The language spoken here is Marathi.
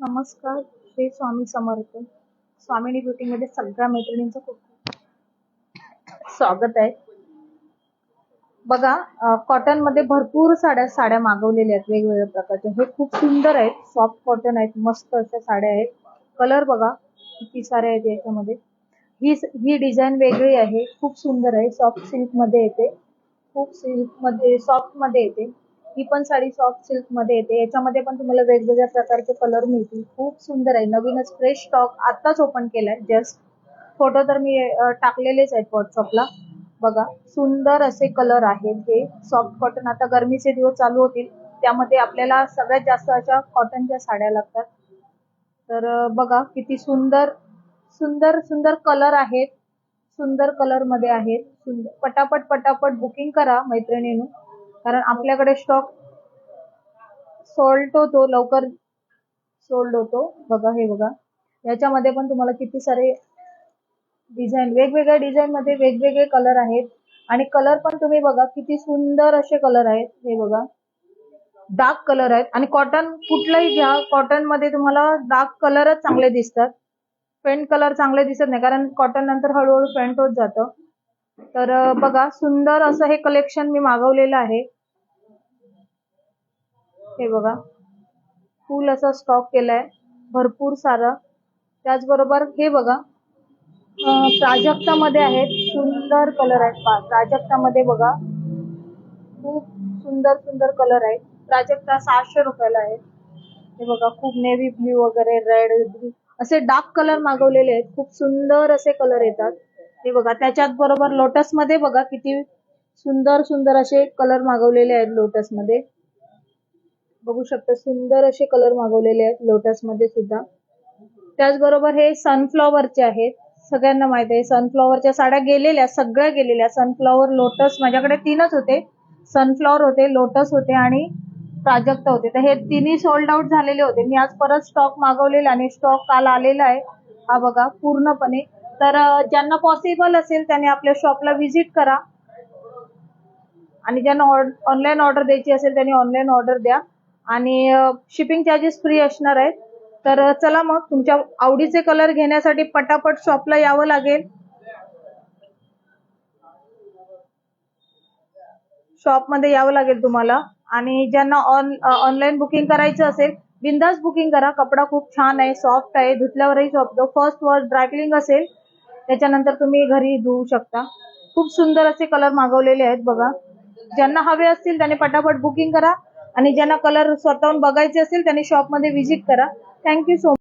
नमस्कार श्री स्वामी समर्थ. स्वामिनी ब्युटी मध्ये सगळ्या मैत्रिणींचं खूप खूप स्वागत आहे. बघा कॉटनमध्ये भरपूर साड्या साड्या मागवलेल्या आहेत वेगवेगळ्या प्रकारच्या हे खूप सुंदर आहेत सॉफ्ट कॉटन आहेत मस्त अशा साड्या आहेत. कलर बघा किती सारे आहेत याच्यामध्ये. ही ही डिझाईन वेगळी आहे खूप सुंदर आहे. सॉफ्ट सिल्कमध्ये येते. खूप सिल्कमध्ये सॉफ्टमध्ये येते. ही पण साडी सॉफ्ट सिल्कमध्ये येते. याच्यामध्ये पण तुम्हाला वेगवेगळ्या प्रकारचे कलर मिळतील. खूप सुंदर आहे. नवीनच फ्रेश स्टॉक आताच ओपन केलाय. जस्ट फोटो तर मी टाकलेलेच आहेत व्हॉट्सअपला बघा सुंदर असे कलर आहेत हे. सॉफ्ट कॉटन आता गरमीचे दिवस चालू होतील. त्यामध्ये आपल्याला सगळ्यात जास्त अशा कॉटनच्या साड्या लागतात. तर बघा किती सुंदर सुंदर सुंदर कलर आहेत. सुंदर कलरमध्ये आहेत. सुंदर पटापट पटापट बुकिंग करा मैत्रिणींनो. कारण आपल्याकडे स्टॉक सोल्ड होतो लवकर सोल्ड होतो. बघा हे बघा. याच्यामध्ये पण तुम्हाला किती सारे डिझाईन वेगवेगळ्या डिझाईन मध्ये वेगवेगळे कलर आहेत. आणि कलर पण तुम्ही बघा किती सुंदर असे कलर आहेत. हे बघा. डार्क कलर आहेत. आणि कॉटन कुठलाही घ्या कॉटनमध्ये तुम्हाला डार्क कलरच चांगले दिसतात. पेंट कलर चांगले दिसत नाही कारण कॉटन नंतर हळूहळू पेंट होत जातं. तर बघा सुंदर असं हे कलेक्शन मी मागवलेलं आहे. हे बघा फुल असा स्टॉक केलाय भरपूर सारा. त्याचबरोबर हे बघा प्राजक्ता प्राजक्तामध्ये आहेत सुंदर कलर आहेत. पा प्राजक्तामध्ये बघा खूप सुंदर सुंदर कलर आहेत. प्राजक्ता सहाशे रुपयाला आहे हे बघा खूप नेव्ही ब्ल्यू वगैरे रेड असे डार्क कलर मागवलेले आहेत. खूप सुंदर असे कलर येतात. हे बघा त्याच्यात बरोबर लोटसमध्ये बघा किती सुंदर सुंदर असे कलर मागवलेले आहेत लोटसमध्ये बघू शकता सुंदर असे कलर मागवलेले आहेत लोटसमध्ये सुद्धा. त्याचबरोबर हे सनफ्लॉवरचे आहेत. सगळ्यांना माहीत आहे सनफ्लॉवरच्या साड्या गेलेल्या सगळ्या गेलेल्या सनफ्लॉवर लोटस माझ्याकडे तीनच होते. सनफ्लॉवर होते लोटस होते आणि प्राजक्त होते. तर हे तिन्ही सोल्ड आउट झालेले होते. मी आज परत स्टॉक मागवलेला आणि स्टॉक काल आलेला आहे. हा बघा पूर्णपणे तर ज्यांना पॉसिबल असेल त्यांनी आपल्या शॉपला व्हिजिट करा. आणि ज्यांना ऑनलाईन ऑर्डर द्यायची असेल त्यांनी ऑनलाईन ऑर्डर द्या. आणि शिपिंग चार्जेस फ्री असणार आहेत. तर चला मग तुमच्या आवडीचे कलर घेण्यासाठी पटापट शॉपला यावं लागेल. शॉपमध्ये यावं लागेल तुम्हाला. आणि ज्यांना ऑन ऑनलाईन बुकिंग करायचं असेल बिंदास बुकिंग करा. कपडा खूप छान आहे सॉफ्ट आहे धुतल्यावरही शॉप फर्स्ट वर ड्रायक्लिंग असेल. त्याच्यानंतर तुम्ही घरी धुवू शकता. खूप सुंदर असे कलर मागवलेले आहेत बघा. ज्यांना हवे असतील त्यांनी पटापट बुकिंग करा. आणि ज्यांना कलर स्वतःहून बघायचे असेल त्यांनी शॉपमध्ये व्हिजिट करा. Thank you so much